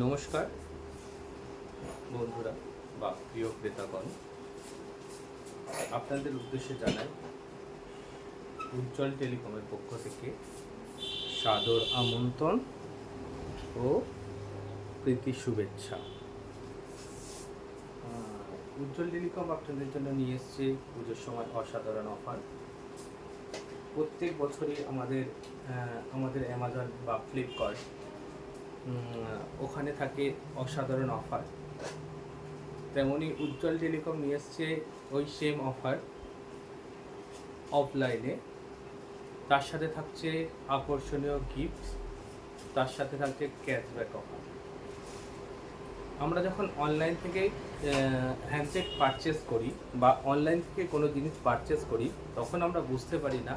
নমস্কার, বন্ধুরা বা প্রিয় ক্রেতাগণ। আপনাদের উদ্দেশ্যে জানাই, উজ্জ্বল টেলিকমের পক্ষ থেকে সাদর আমন্ত্রণ ও প্রীতি শুভেচ্ছা। উজ্জ্বল টেলিকম আপনাদের জন্য নিয়ে এসছে পুজোর সময় অসাধারণ অফার। প্রত্যেক বছরই আমাদের আমাদের অ্যামাজন বা ফ্লিপকার্ট ওখানে থাকে অসাধারণ অফার। তেমনি উজ্জ্বল টেলিকম নিয়ে এসছে ওই সেম অফার অফলাইনে তার সাথে থাকছে আকর্ষণীয় গিফট তার সাথে থাকছে ক্যাশব্যাক অফার আমরা যখন অনলাইন থেকে হ্যান্ডসেট পারচেস করি বা অনলাইন থেকে কোনো জিনিস পারচেস করি, তখন আমরা বুঝতে পারি না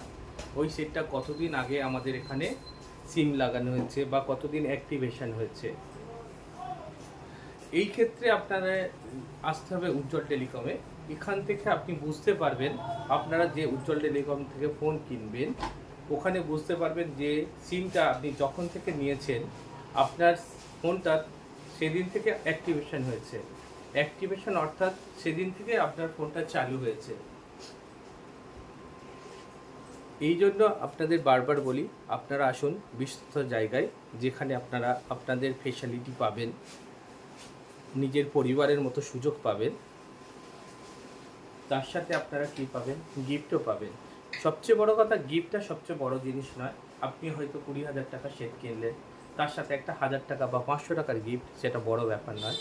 ওই সেটটা কতদিন আগে আমাদের এখানে সিম লাগানো হয়েছে বা কতদিন অ্যাক্টিভেশন হয়েছে। এই ক্ষেত্রে আপনারা আসতে হবে উজ্জ্বল টেলিকমে। এখান থেকে আপনি বুঝতে পারবেন, আপনারা যে উজ্জ্বল টেলিকম থেকে ফোন কিনবেন, ওখানে বুঝতে পারবেন যে সিমটা আপনি যখন থেকে নিয়েছেন, আপনার ফোনটা সেদিন থেকে অ্যাক্টিভেশন হয়েছে। অ্যাক্টিভেশন অর্থাৎ সেদিন থেকে আপনার ফোনটা চালু হয়েছে। এই জন্য আপনাদের বারবার বলি, আপনারা আসুন বিশ্বস্ত জায়গায় যেখানে আপনারা আপনাদের ফেসিলিটি পাবেন, নিজের পরিবারের মতো সুযোগ পাবেন। তার সাথে আপনারা কি পাবেন? গিফটও পাবেন। সবচেয়ে বড় কথা গিফটটা সবচেয়ে বড় জিনিস নয়। আপনি হয়তো কুড়ি হাজার টাকা সেট কিনলেন, তার সাথে একটা হাজার টাকা বা পাঁচশো টাকার গিফট সেটা বড় ব্যাপার নয়।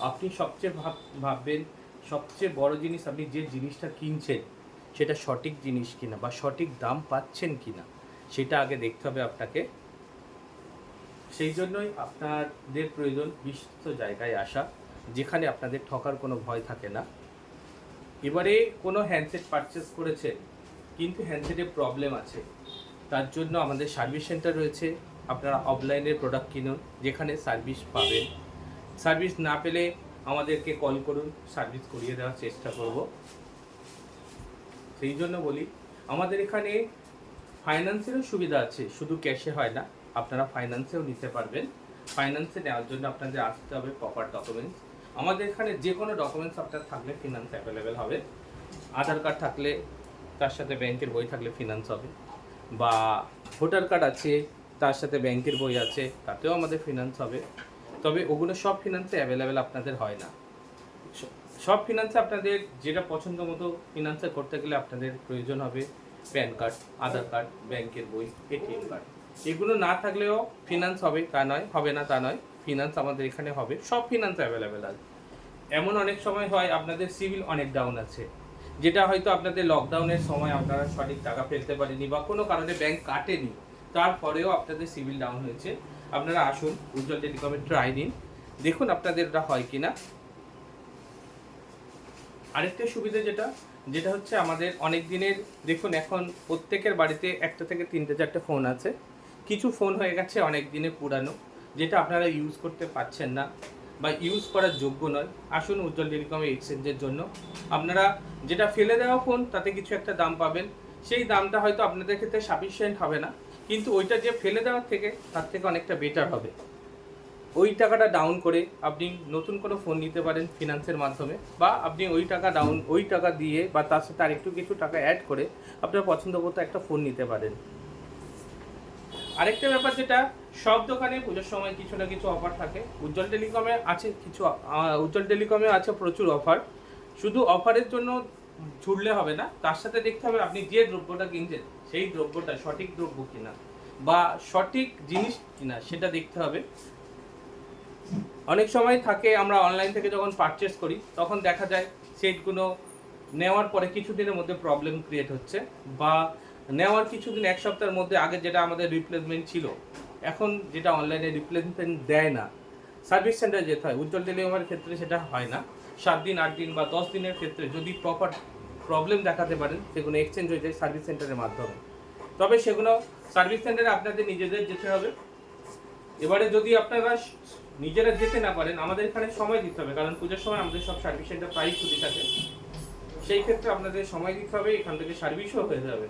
আপনি সবচেয়ে ভাব, ভাববেন, সবচেয়ে বড় জিনিস আপনি যে জিনিসটা কিনছেন সেটা সঠিক জিনিস কিনা বা সঠিক দাম পাচ্ছেন কিনা, সেটা আগে দেখতে হবে আপনাকে। সেই জন্যই আপনাদের প্রয়োজন বিশ্বস্ত জায়গায় আসা, যেখানে আপনাদের ঠকার কোনো ভয় থাকে না। এবারে কোনো হ্যান্ডসেট পারচেস করেছেন, কিন্তু হ্যান্ডসেটে প্রবলেম আছে, তার জন্য আমাদের সার্ভিস সেন্টার রয়েছে। আপনারা অফলাইনের প্রোডাক্ট কিনুন, যেখানে সার্ভিস পাবেন। সার্ভিস না পেলে আমাদেরকে কল করুন সার্ভিস করিয়ে দেওয়ার চেষ্টা করব। সেই জন্য বলি, আমাদের এখানে ফাইন্যান্সেরও সুবিধা আছে, শুধু ক্যাশে হয় না, আপনারা ফাইন্যান্সেও নিতে পারবেন। ফাইন্যান্সে নেওয়ার জন্য আপনাদের আসতে হবে প্রপার ডকুমেন্টস আমাদের এখানে যে কোনো ডকুমেন্টস আপনার থাকলে ফিনান্স অ্যাভেলেবেল হবে। আধার কার্ড থাকলে, তার সাথে ব্যাংকের বই থাকলে ফিনান্স হবে। বা ভোটার কার্ড আছে, তার সাথে ব্যাংকের বই আছে, তাতেও আমাদের ফিনান্স হবে। তবে ওগুলো সব ফিনান্সে অ্যাভেলেবেল আপনাদের হয় না। সব ফিনান্সে আপনাদের যেটা পছন্দ মতো ফিনান্সে করতে গেলে আপনাদের প্রয়োজন হবে প্যান কার্ড আধার কার্ড ব্যাংকের বই এটিএম কার্ড এগুলো না থাকলেও ফিনান্স হবে, তা নয়, হবে না তা নয় ফিনান্স আমাদের এখানে হবে, সব ফিনান্স অ্যাভেলেবেল আছে। এমন অনেক সময় হয় আপনাদের সিভিল অনেক ডাউন আছে, যেটা হয়তো আপনাদের লকডাউনের সময় আপনারা সঠিক টাকা ফেলতে পারেনি বা কোনো কারণে ব্যাংক কাটেনি তারপরেও আপনাদের সিভিল ডাউন হয়েছে। আপনারা আসুন, উজ্জ্বল টেলিকমে ট্রাই নিন, দেখুন আপনাদের ওটা হয় কিনা। আরেকটা সুবিধা যেটা যেটা হচ্ছে আমাদের অনেক দিনের দেখুন এখন প্রত্যেকের বাড়িতে একটা থেকে তিনটে চারটে ফোন আছে। কিছু ফোন হয়ে গেছে অনেক দিনে পুরানো, যেটা আপনারা ইউজ করতে পারছেন না বা ইউজ করার যোগ্য নয়। আসুন উজ্জ্বল টেলিকমে এক্সচেঞ্জের জন্য। আপনারা যেটা ফেলে দেওয়া ফোন, তাতে কিছু একটা দাম পাবেন। সেই দামটা হয়তো আপনাদের ক্ষেত্রে সাফিসিয়েন্ট হবে না, কিন্তু ওইটা যে ফেলে দেওয়ার থেকে, তার থেকে অনেকটা বেটার হবে। ওই টাকাটা ডাউন করে আপনি নতুন কোনো ফোন নিতে পারেন ফিনান্সের মাধ্যমে বা আপনি ওই টাকা ডাউন ওই টাকা দিয়ে বা তার সাথে আরেকটু কিছু টাকা অ্যাড করে আপনার পছন্দ মতো একটা ফোন নিতে পারেন। আরেকটা ব্যাপার যেটা, সব দোকানে পুজোর সময় কিছু না কিছু অফার থাকে। উজ্জ্বল টেলিকমে আছে কিছু উজ্জ্বল টেলিকমে আছে প্রচুর অফার শুধু অফারের জন্য ছুটলে হবে না, তার সাথে দেখতে হবে আপনি যে দ্রব্যটা কিনছেন, সেই দ্রব্যটা সঠিক দ্রব্য কিনা বা সঠিক জিনিস কিনা, সেটা দেখতে হবে। অনেক সময় থাকে আমরা অনলাইন থেকে যখন পারচেস করি, তখন দেখা যায় সেটগুলো নেওয়ার পরে কিছুদিনের মধ্যে প্রবলেম ক্রিয়েট হচ্ছে বা নেওয়ার কিছুদিন এক সপ্তাহের মধ্যে আগে যেটা আমাদের রিপ্লেসমেন্ট ছিল, এখন যেটা অনলাইনে রিপ্লেসমেন্ট দেয় না। সার্ভিস সেন্টারে যেতে হয়, উজ্জ্বল টেলিকমের ক্ষেত্রে সেটা হয় না। সাত দিন, আট দিন বা দশ দিনের ক্ষেত্রে যদি প্রপার প্রবলেম দেখাতে পারেন, সেগুলো এক্সচেঞ্জ হয়ে যায় সার্ভিস সেন্টারের মাধ্যমে। তবে সেগুলো সার্ভিস সেন্টারে আপনাদের নিজেদের যেতে হবে। এবারে যদি আপনারা নিজেরা যেতে না পারেন, আমাদের এখানে সময় দিতে হবে, কারণ পুজোর সময় আমাদের সব সার্ভিস সেন্টার প্রায় ছুটি থাকে। সেই ক্ষেত্রে আপনাদের সময় দিতে হবে, এখান থেকে সার্ভিসও হয়ে যাবে।